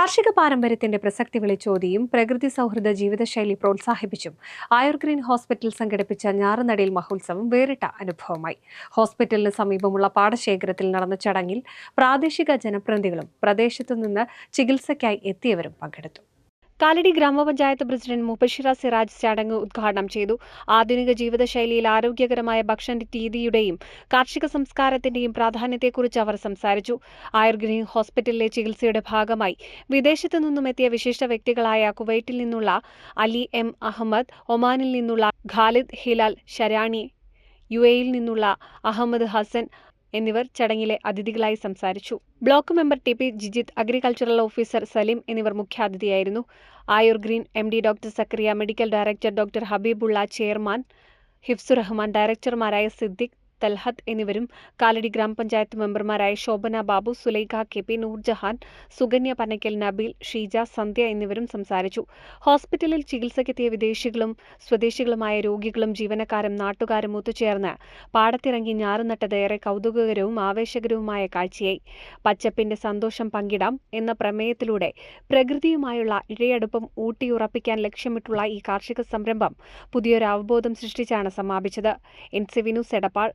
കാർഷിക പാരമ്പര്യത്തിന്റെ പ്രസക്തി വിളിച്ചോതിയും പ്രകൃതി സൗഹൃദ ജീവിതശൈലി പ്രോത്സാഹിപ്പിച്ചും ആയുർഗ്രീൻ ഹോസ്പിറ്റൽ സംഘടിപ്പിച്ച ഞാറുനടയിൽ മഹോത്സവം വേറിട്ട അനുഭവമായി. ഹോസ്പിറ്റലിന് സമീപമുള്ള പാടശേഖരത്തിൽ നടന്ന ചടങ്ങിൽ പ്രാദേശിക ജനപ്രതിനിധികളും പ്രദേശത്തു നിന്ന് ചികിത്സയ്ക്കായി എത്തിയവരും പങ്കെടുത്തു. കാലടി ഗ്രാമപഞ്ചായത്ത് പ്രസിഡന്റ് മുബഷിറ സിറാജ് ചടങ്ങ് ഉദ്ഘാടനം ചെയ്തു. ആധുനിക ജീവിതശൈലിയിൽ ആരോഗ്യകരമായ ഭക്ഷണ രീതിയുടെയും കാർഷിക സംസ്കാരത്തിന്റെയും പ്രാധാന്യത്തെക്കുറിച്ച് അവർ സംസാരിച്ചു. ആയുർഗ്രീൻ ഹോസ്പിറ്റലിലെ ചികിത്സയുടെ ഭാഗമായി വിദേശത്തു നിന്നും എത്തിയ വിശിഷ്ട വ്യക്തികളായ കുവൈറ്റിൽ നിന്നുള്ള അലി എം അഹമ്മദ് ഒമാനിൽ നിന്നുള്ള ഖാലിദ് ഹിലാൽ ഷരാണി യു എയിൽ നിന്നുള്ള അഹമ്മദ് ഹസൻ എന്നിവർ ചടങ്ങിലെ അതിഥികളായി സംസാരിച്ചു. Block member T P Jijith agricultural officer Saleem എന്നിവർ മുഖ്യാതിഥിയായിരുന്നു. Ayur green M D doctor Zakariya medical director doctor Habeebulla chairman Hifzurahman ഡയറക്ടർമാരായ Siddique Talhath എന്നിവരും കാലടി ഗ്രാമപഞ്ചായത്ത് മെമ്പർമാരായ ശോഭന ബാബു സുലൈഖ കെ പി നൂർജഹാൻ സുകന്യ പനക്കൽ നബീൽ ഷീജ സന്ധ്യ എന്നിവരും സംസാരിച്ചു. ഹോസ്പിറ്റലിൽ ചികിത്സയ്ക്കെത്തിയ വിദേശികളും സ്വദേശികളുമായ രോഗികളും ജീവനക്കാരും നാട്ടുകാരും ഒത്തുചേർന്ന് പാടത്തിറങ്ങി ഞാറുനട്ടത് ഏറെ കൗതുകകരവും ആവേശകരവുമായ കാഴ്ചയായി. പച്ചപ്പിന്റെ സന്തോഷം പങ്കിടാം എന്ന പ്രമേയത്തിലൂടെ പ്രകൃതിയുമായുള്ള ഇഴയടുപ്പം ഊട്ടിയുറപ്പിക്കാൻ ലക്ഷ്യമിട്ടുള്ള ഈ കാർഷിക സംരംഭം പുതിയൊരു അവബോധം സൃഷ്ടിച്ചാണ് സമാപിച്ചത്. N C Vinu സെടപ്പാൾ